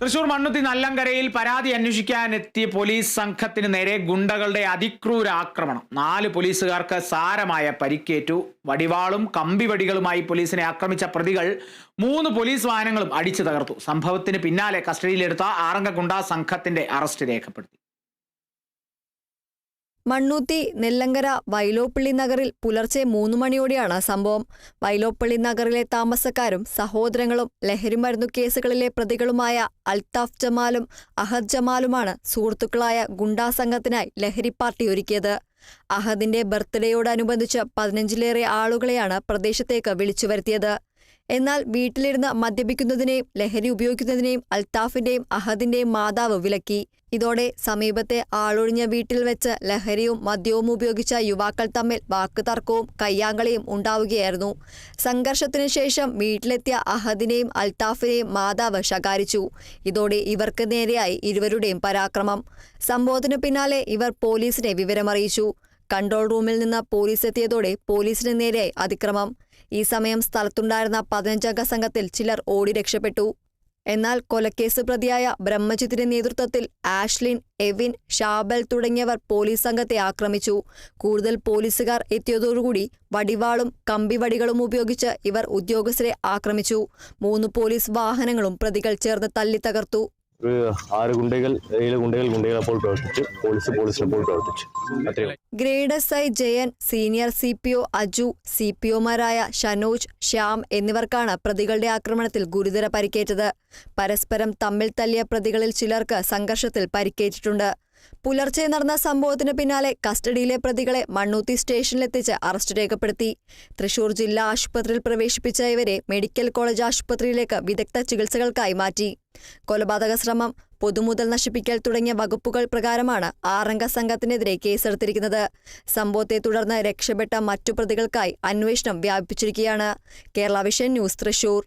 തൃശൂർ മണ്ണുത്തി നല്ലങ്കരയിൽ പരാതി അന്വേഷിക്കാനെത്തിയ പോലീസ് സംഘത്തിന് നേരെ ഗുണ്ടകളുടെ അതിക്രൂര ആക്രമണം. നാല് പോലീസുകാർക്ക് സാരമായ പരിക്കേറ്റു. വടിവാളും കമ്പിവടികളുമായി പോലീസിനെ ആക്രമിച്ച പ്രതികൾ മൂന്ന് പോലീസ് വാഹനങ്ങളും അടിച്ചു തകർത്തു. സംഭവത്തിന് പിന്നാലെ കസ്റ്റഡിയിലെടുത്ത ആറംഗ ഗുണ്ടാ സംഘത്തിന്റെ അറസ്റ്റ് രേഖപ്പെടുത്തി. മണ്ണൂത്തി നെല്ലങ്കര വൈലോപ്പള്ളി നഗറിൽ പുലർച്ചെ മൂന്നു മണിയോടെയാണ് സംഭവം. വൈലോപ്പള്ളി നഗറിലെ താമസക്കാരും സഹോദരങ്ങളും ലഹരിമരുന്നു കേസുകളിലെ പ്രതികളുമായ അൽതാഫ് ജമാലും അഹദ് ജമാലുമാണ് സുഹൃത്തുക്കളായ ഗുണ്ടാ സംഘത്തിനായി ലഹരി പാർട്ടി ഒരുക്കിയത്. അഹദിന്റെ ബർത്ത്ഡേയോടനുബന്ധിച്ച് പതിനഞ്ചിലേറെ ആളുകളെയാണ് പ്രദേശത്തേക്ക് വിളിച്ചു വരുത്തിയത് എന്നാൽ വീട്ടിലിരുന്ന് മദ്യപിക്കുന്നതിനെയും ലഹരി ഉപയോഗിക്കുന്നതിനെയും അൽത്താഫിന്റെയും അഹദിന്റെയും മാതാവ് വിലക്കി. ഇതോടെ സമീപത്തെ ആളൊഴിഞ്ഞ വീട്ടിൽ വെച്ച് ലഹരിയും മദ്യവും ഉപയോഗിച്ച യുവാക്കൾ തമ്മിൽ വാക്കുതർക്കവും കയ്യാങ്കളിയും ഉണ്ടാവുകയായിരുന്നു. സംഘർഷത്തിനു ശേഷം വീട്ടിലെത്തിയ അഹദിനെയും അൽത്താഫിനെയും മാതാവ് ശകാരിച്ചു. ഇതോടെ ഇവർക്ക് നേരെയായി ഇരുവരുടെയും പരാക്രമം. സംഭവത്തിനു പിന്നാലെ ഇവർ പോലീസിനെ വിവരമറിയിച്ചു. കൺട്രോൾ റൂമിൽ നിന്ന് പോലീസ് എത്തിയതോടെ പോലീസിന് നേരെയായി അതിക്രമം. ഈ സമയം സ്ഥലത്തുണ്ടായിരുന്ന പതിനഞ്ചംഗ സംഘത്തിൽ ചിലർ ഓടി രക്ഷപ്പെട്ടു. എന്നാൽ കൊലക്കേസ് പ്രതിയായ ബ്രഹ്മജിത്തിന്റെ നേതൃത്വത്തിൽ ആഷ്ലിൻ എവിൻ ഷാബൽ തുടങ്ങിയവർ പോലീസ് സംഘത്തെ ആക്രമിച്ചു. കൂടുതൽ പോലീസുകാർ എത്തിയതോടുകൂടി വടിവാളും കമ്പിവടികളും ഉപയോഗിച്ച് ഇവർ ഉദ്യോഗസ്ഥരെ ആക്രമിച്ചു. മൂന്ന് പോലീസ് വാഹനങ്ങളും പ്രതികൾ ചേർന്ന് തല്ലി തകർത്തു. ആറ് ഗുണ്ടകൾ ഏഴ് ഗുണ്ടകൾ ഗുണ്ടകളെ പോൽ പ്രവർത്തിച്ചു പോലീസ് പോലീസിനെ പോൽ പ്രവർത്തിച്ചു. അത്രയും grade S I Jayan senior C P O Aju C P ഒമാരായ Shanoj Shyam എന്നിവർക്കാണ് പ്രതികളുടെ ആക്രമണത്തിൽ ഗുരുതര പരിക്കേറ്റത്. പരസ്പരം തമ്മിൽ തല്ലിയ പ്രതികളിൽ ചിലർക്ക് സംഘർഷത്തിൽ പരിക്കേറ്റിട്ടുണ്ട്. പുലർച്ചെ നടന്ന സംഭവത്തിന് പിന്നാലെ കസ്റ്റഡിയിലെ പ്രതികളെ മണ്ണൂത്തി സ്റ്റേഷനിലെത്തിച്ച് അറസ്റ്റ് രേഖപ്പെടുത്തി. തൃശൂർ ജില്ലാ ആശുപത്രിയിൽ പ്രവേശിപ്പിച്ച ഇവരെ മെഡിക്കൽ കോളേജ് ആശുപത്രിയിലേക്ക് വിദഗ്ധ ചികിത്സകൾക്കായി മാറ്റി. കൊലപാതക ശ്രമം പൊതുമുതൽ നശിപ്പിക്കൽ തുടങ്ങിയ വകുപ്പുകൾ പ്രകാരമാണ് ആറംഗ സംഘത്തിനെതിരെ കേസെടുത്തിരിക്കുന്നത്. സംഭവത്തെ തുടർന്ന് രക്ഷപ്പെട്ട മറ്റു പ്രതികൾക്കായി അന്വേഷണം വ്യാപിപ്പിച്ചിരിക്കുകയാണ്. Kerala vision news Thrissur.